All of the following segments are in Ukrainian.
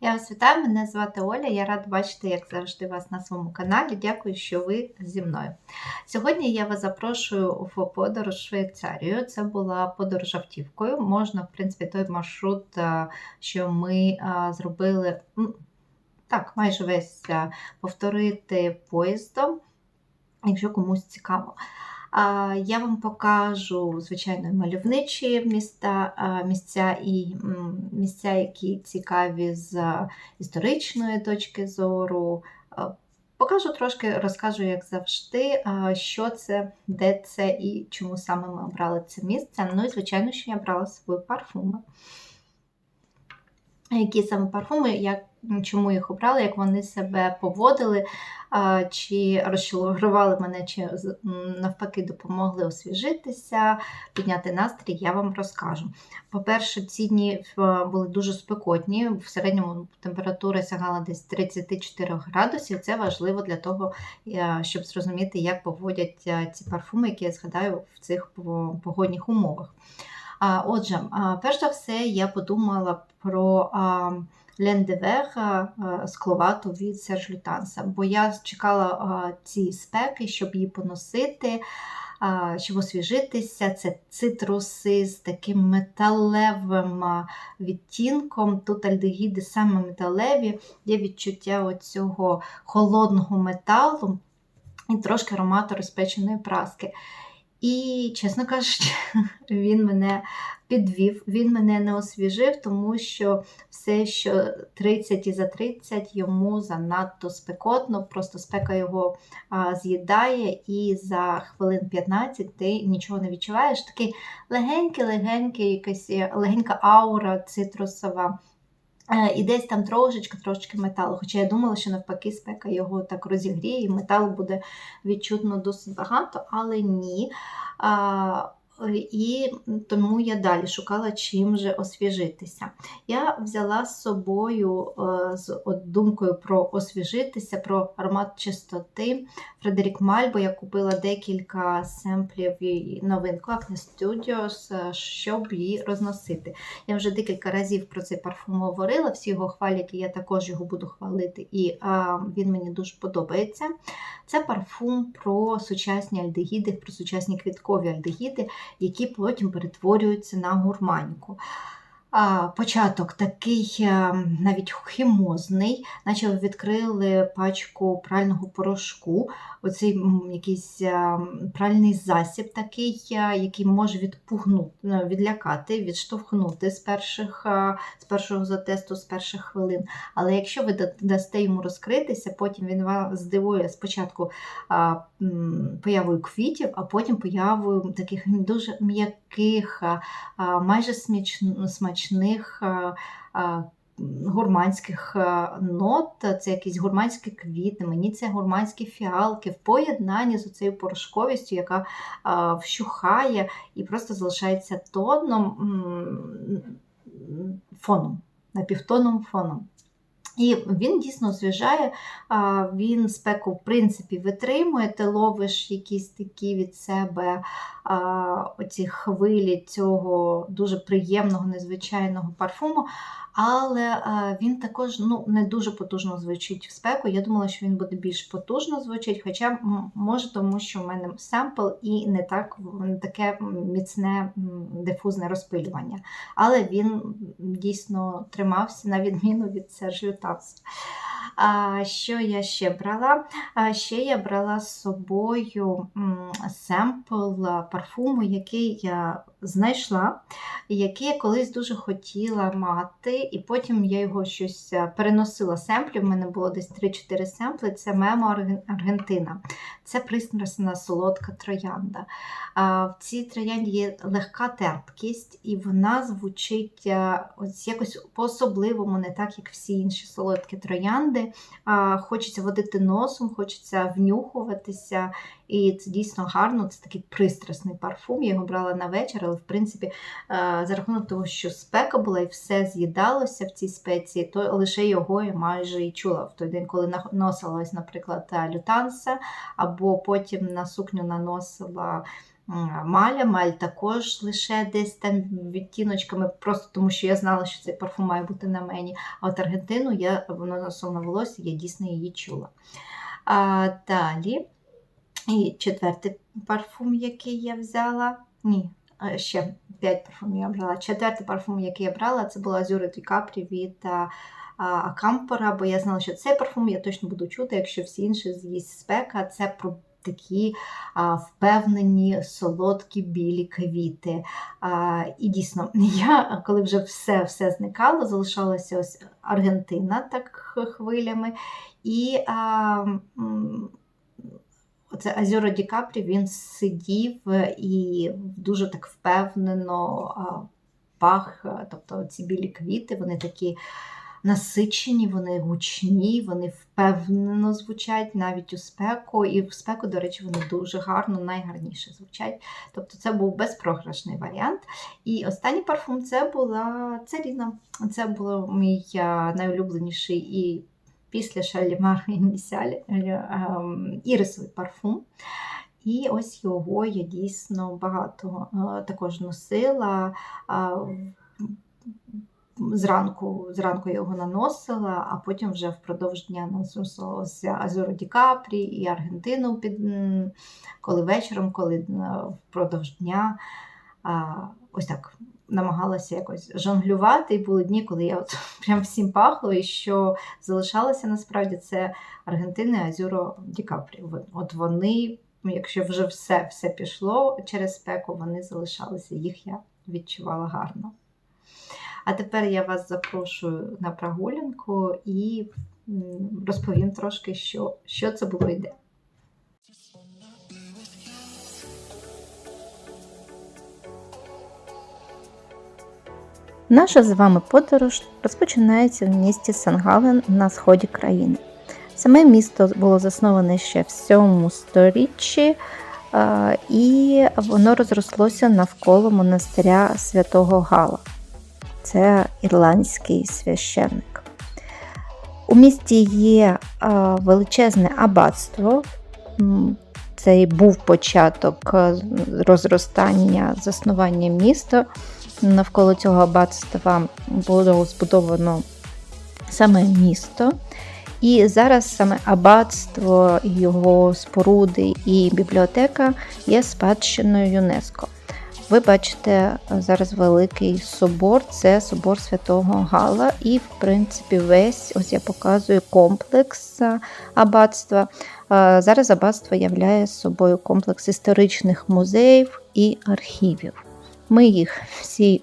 Я вас вітаю, мене звати Оля. Я рада бачити, як завжди, вас на своєму каналі. Дякую, що ви зі мною. Сьогодні я вас запрошую в подорож в Швейцарію. Це була подорож автівкою. Можна, в принципі, той маршрут, е, що ми е, зробили так, майже весь е, повторити поїздом, якщо комусь цікаво. Я вам покажу, звичайно, мальовничі міста, місця і місця, які цікаві з історичної точки зору. Покажу трошки, розкажу, як завжди, що це, де це і чому саме ми обрали це місце. Ну і, звичайно, що я брала з собою парфуми. Які саме парфуми, як, чому їх обрали, як вони себе поводили, чи розчарували мене, чи навпаки допомогли освіжитися, підняти настрій, я вам розкажу. По-перше, ці дні були дуже спекотні, в середньому температура сягала десь 34 градусів. Це важливо для того, е, щоб зрозуміти, як поводять е, ці парфуми, які я згадаю в цих погодних умовах. Отже, перш за все, я подумала про Лендевер скловату від Серж Лютанса, бо я чекала ці спеки, щоб її поносити, щоб освіжитися. Це цитруси з таким металевим відтінком. Тут альдегіди саме металеві, є відчуття оцього холодного металу і трошки аромату розпеченої праски. І, чесно кажучи, він мене підвів, він мене не освіжив, тому що все, що 30 і за 30, йому занадто спекотно, просто спека його а, з'їдає, і за хвилин 15 ти нічого не відчуваєш. Такий легенький-легенький, якась легенька аура цитрусова. Е, І десь там трошечки трошечки металу. Хоча я думала, що навпаки спека його так розігріє, і металу буде відчутно досить багато, але ні. І тому я далі шукала чим же освіжитися. Я взяла з собою е, з думкою про освіжитися, про аромат чистоти. Фредерік Мальбо я купила декілька семплів і новинку Acne Studios, е, щоб її розносити. Я вже декілька разів про цей парфум говорила, всі його хвалять, і я також його буду хвалити, і а, він мені дуже подобається. Це парфум про сучасні альдегіди, про сучасні квіткові альдегіди, які потім перетворюються на гурманьку. Початок такий е, навіть хімозний, наче відкрили пачку прального порошку, оцей якийсь е, пральний засіб, такий, е, який може відпугнути, ну, відлякати, відштовхнути з перших, з першого затесту, з перших хвилин. Але якщо ви дасте йому розкритися, потім він вас здивує спочатку появою квітів, а потім появою таких дуже м'яких, а, а, майже смачних. а, Гурманських нот, це якісь гурманські квіти, мені це гурманські фіалки в поєднанні з цією порошковістю, яка вщухає і просто залишається тоном фоном, напівтоном фоном. І він дійсно освіжає, він спеку, в принципі, витримує, ти ловиш якісь такі від себе оці хвилі цього дуже приємного, незвичайного парфуму, але він також ну, не дуже потужно звучить в спеку. Я думала, що він буде більш потужно звучить, хоча може, тому що в мене семпл і не так не таке міцне дифузне розпилювання. Але він дійсно тримався на відміну від Сержу Танса. А що я ще брала? А ще я брала з собою семпл парфуму, який я знайшла, який я колись дуже хотіла мати, і потім я його щось переносила семплів. У мене було десь 3-4 семпли. Це Мемо Аргентина. Це пристрасна солодка троянда. В цій троянді є легка терпкість, і вона звучить ось якось по-особливому, не так, як всі інші солодкі троянди. Хочеться водити носом, хочеться внюхуватися, і це дійсно гарно. Це такий пристрасний парфум. Я його брала на вечір, але в принципі, за рахунок того, що спека була і все з'їдалося в цій спеції, то лише його я майже і чула в той день, коли наносила, наприклад, лютанса, або потім на сукню наносила маля. Маль також лише десь там відтіночками, просто тому що я знала, що цей парфум має бути на мені. А от Аргентину я воно носила на волосі, я дійсно її чула. А далі, і четвертий парфум, який я взяла. Ні, е, ще п'ять парфумів я брала. Четвертий парфум, який я брала, це була Azure Ді Капрі від Акампора, бо я знала, що цей парфум я точно буду чути, якщо всі інші з'їсть спека. Це про такі а, впевнені, солодкі білі квіти. А, і дійсно, я, коли вже все все зникало, залишалася ось Аргентина так хвилями. І а, Оце Азюро Ді Капрі, він сидів і дуже так впевнено пах, тобто ці білі квіти, вони такі насичені, вони гучні, вони впевнено звучать навіть у спеку. І в спеку, до речі, вони дуже гарно, найгарніше звучать. Тобто це був безпрограшний варіант. І останній парфум це була Царіна. Це був мій найулюбленіший і після Шалімар і ем, ірисовий парфум. І ось його я дійсно багато е, також носила. Зранку зранку його наносила, а потім вже впродовж дня наносила Азоро Ді Капрі і Аргентину, під, коли вечором, коли е, впродовж дня. Ось так намагалася якось жонглювати. І були дні, коли я от прям всім пахло, і що залишалося насправді це Аргентина і Азюро Ді Капрі. От вони, якщо вже все, все пішло через спеку, вони залишалися, їх я відчувала гарно. А тепер я вас запрошую на прогулянку і розповім трошки, що, що це було і де. Наша з вами подорож розпочинається в місті Сангален на сході країни. Саме місто було засноване ще в 7 сторіччі, і воно розрослося навколо монастиря святого Гала. Це ірландський священник. У місті є величезне аббатство. Це і був початок е, розростання, заснування міста. Навколо цього аббатства було збудовано саме місто. І зараз саме аббатство, його споруди і бібліотека є спадщиною ЮНЕСКО. Ви бачите зараз великий собор, це собор святого Гала, і, в принципі, весь ось я показую комплекс а, аббатства. Зараз аббатство являє собою комплекс історичних музеїв і архівів. Ми їх всі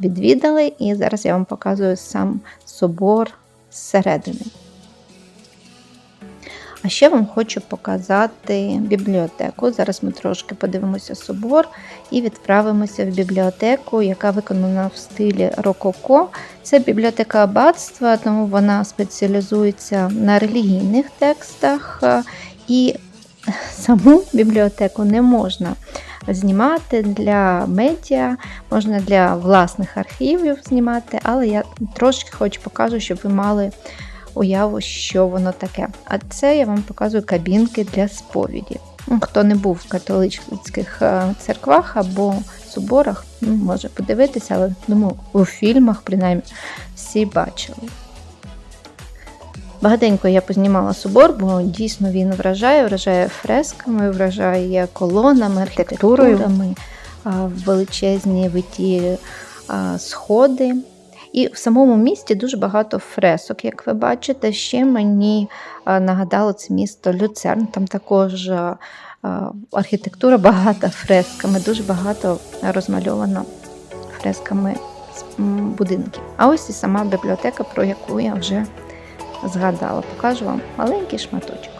відвідали, і зараз я вам показую сам собор зсередини. А ще вам хочу показати бібліотеку. Зараз ми трошки подивимося собор і відправимося в бібліотеку, яка виконана в стилі рококо. Це бібліотека аббатства, тому вона спеціалізується на релігійних текстах. е, І саму бібліотеку не можна знімати для медіа, можна для власних архівів знімати, але я трошки хоч покажу, щоб ви мали уяву, що воно таке. А це я вам показую кабінки для сповіді. Ну, Хто не був в католицьких е, церквах або соборах, ну, може подивитися, але думаю, у фільмах принаймні всі бачили. Багатенько я познімала собор, бо дійсно він вражає, вражає фресками, вражає колонами, архітектурою, величезні виті сходи. І в самому місті дуже багато фресок, як ви бачите. Ще мені нагадало це місто Люцерн. Там також а, а, архітектура багата фресками, дуже багато розмальовано фресками будинків. А ось і сама бібліотека, про яку я вже згадала. Покажу вам маленький шматочок.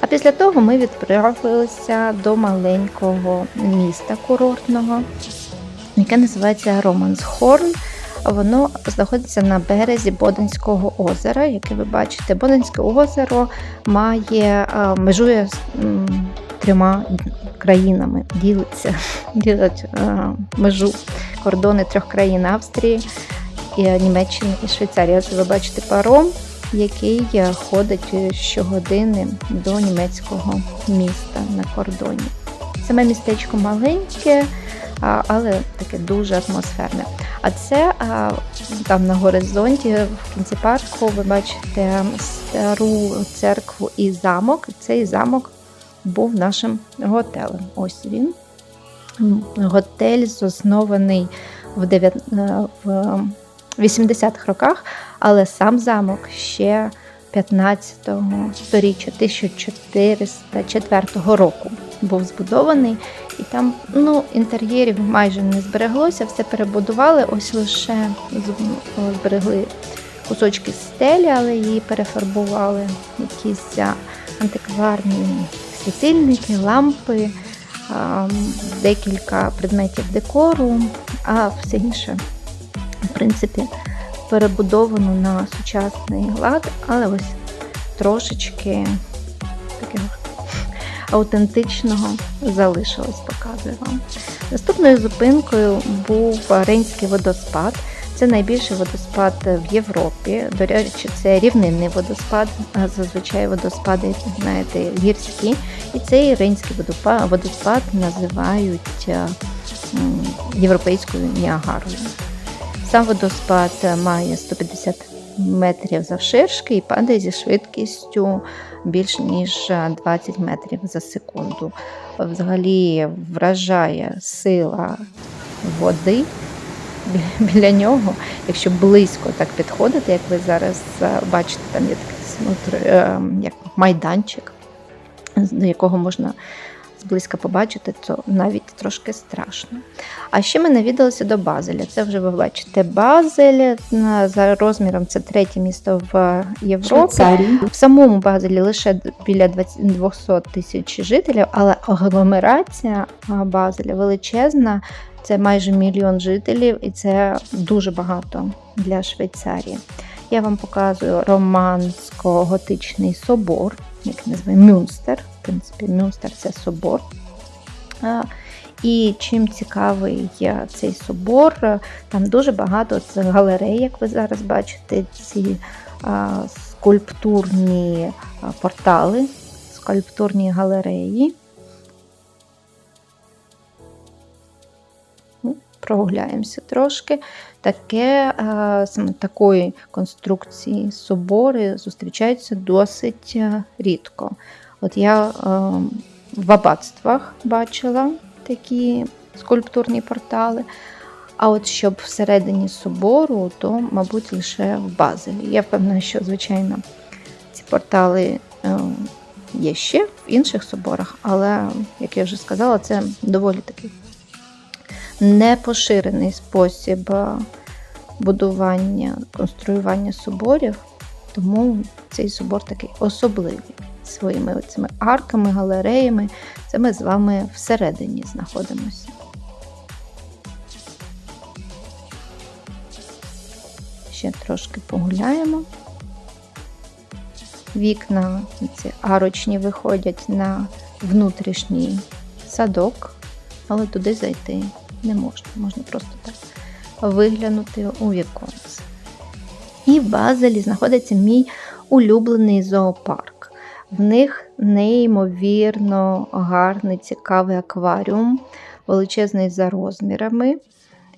А після того ми відправилися до маленького міста курортного, яке називається Романс-Хорн. Воно знаходиться на березі Боденського озера. Яке ви бачите, Боденське озеро має межує з трьома країнами, ділиться, ділить межу кордони трьох країн Австрії, Німеччини і Швейцарії. Ось ви бачите паром, який е, ходить щогодини до німецького міста на кордоні. Саме містечко маленьке, але таке дуже атмосферне. А це там на горизонті, в кінці парку, ви бачите стару церкву і замок. Цей замок був нашим готелем. Ось він. Готель заснований в, 9, е, 80-х роках, але сам замок ще 15-го сторіччя, 1404 року був збудований. І там ну, інтер'єрів майже не збереглося, все перебудували, ось лише зберегли кусочки стелі, але її перефарбували, якісь антикварні світильники, лампи, декілька предметів декору, а все інше, в принципі, перебудовано на сучасний лад, але ось трошечки такого аутентичного залишилось, показую вам. Наступною зупинкою був Рейнський водоспад. Це найбільший водоспад в Європі. До речі, це рівнинний водоспад. Зазвичай водоспади, знаєте, гірські. І цей Рейнський водоспад називають е, європейською Ніагарою. Сам водоспад має 150 метрів завширшки і падає зі швидкістю більш ніж 20 метрів за секунду. Взагалі вражає сила води біля нього. Якщо близько так підходити, як ви зараз е, бачите, там є такий е, як майданчик, до якого можна зблизька побачити, то навіть трошки страшно. А ще ми навідалися до Базеля. Це вже ви бачите Базель за розміром це третє місто в Європі. Швейцарії. В самому Базелі лише біля 20 200 тисяч жителів, але агломерація Базеля величезна. Це майже мільйон жителів, і це дуже багато для Швейцарії. Я вам показую романсько-готичний собор, який називається Мюнстер. В принципі, Мюнстер це собор. І чим цікавий цей собор, там дуже багато галерей, як ви зараз бачите, ці скульптурні портали, скульптурні галереї. Прогуляємося трошки. Таке, саме такої конструкції собори зустрічаються досить рідко. От я в аббатствах бачила такі скульптурні портали. А от щоб всередині собору, то, мабуть, лише в Базелі. Я впевнена, що, звичайно, ці портали е, є ще в інших соборах, але, як я вже сказала, це доволі такий непоширений спосіб е, будування, конструювання соборів, тому цей собор такий особливий своїми цими арками, галереями. Це ми з вами всередині знаходимося. Ще трошки погуляємо. Вікна ці арочні виходять на внутрішній садок, але туди зайти не можна. Можна просто так виглянути у віконце. І в Базелі знаходиться мій улюблений зоопарк. В них неймовірно гарний, цікавий акваріум, величезний за розмірами.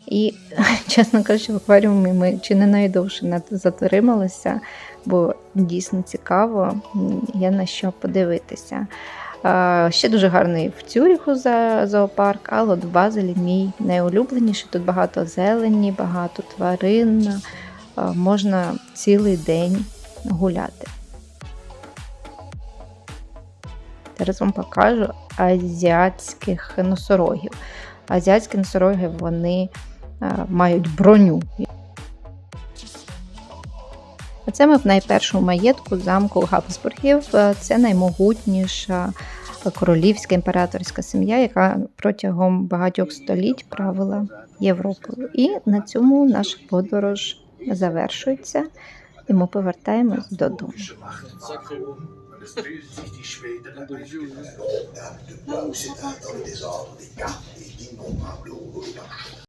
І, чесно кажучи, в акваріумі ми чи не найдовше затрималися, бо дійсно цікаво, є на що подивитися. А, Ще дуже гарний в Цюріху зоопарк, але от в Базелі мій найулюбленіший. Тут багато зелені, багато тварин, можна цілий день гуляти. Зараз вам покажу азіатських носорогів. Азіатські носороги вони е, мають броню. Оце ми в найпершому маєтку замку Габсбургів. Е, Це наймогутніша королівська імператорська сім'я, яка протягом багатьох століть правила Європою. І на цьому наша подорож завершується, і ми повертаємось додому.